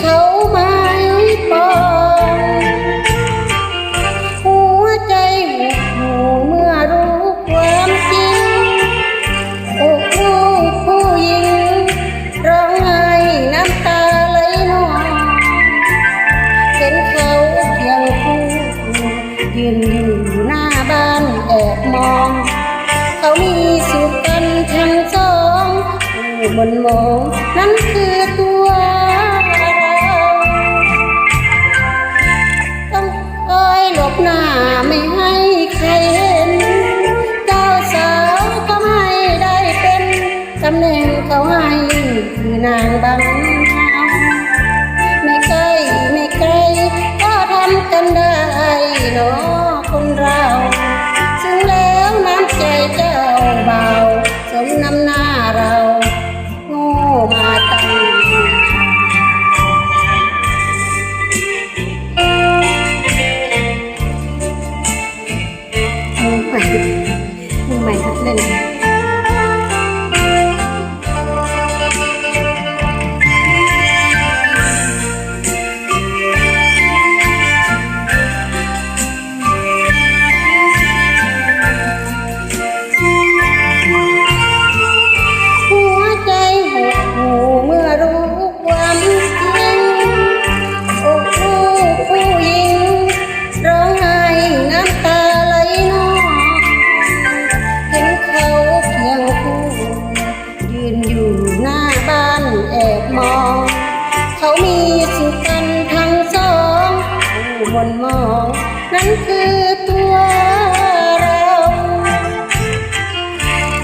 เขาไม่ปองหัวใจหุบหูเมื่อรู้ความจริงอกลูกผู้หญิงร้องไห้น้ำตาไหลนองเห็นเขาเพียงคู่ยืนอยู่หน้าบ้านแอบมอง เขามีสุขกันทั้งสองผู้บนมองนั้นคือตัว บหน้าไม่ให้ใครเห็น เจ้าสาวก็ไม่ได้เป็นตำแหน่งเขาให้คือนางบังเฮาไม่ใกล้ไม่ไกลก็ทำกันได้เนาะคนเราซึ่งแล้วน้ำใจเจ้าเบาสมน้ำหน้าเราโง่มา มอง เขามีสุขกันทั้งสองผู้บนมอง นั้นคือตัวเรา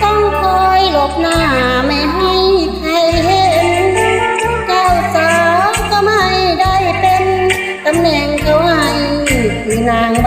ต้องคอยหลบหน้าไม่ให้ใครเห็นเจ้าสาวก็ไม่ได้เป็นตำแหน่งเขาให้คือนางบ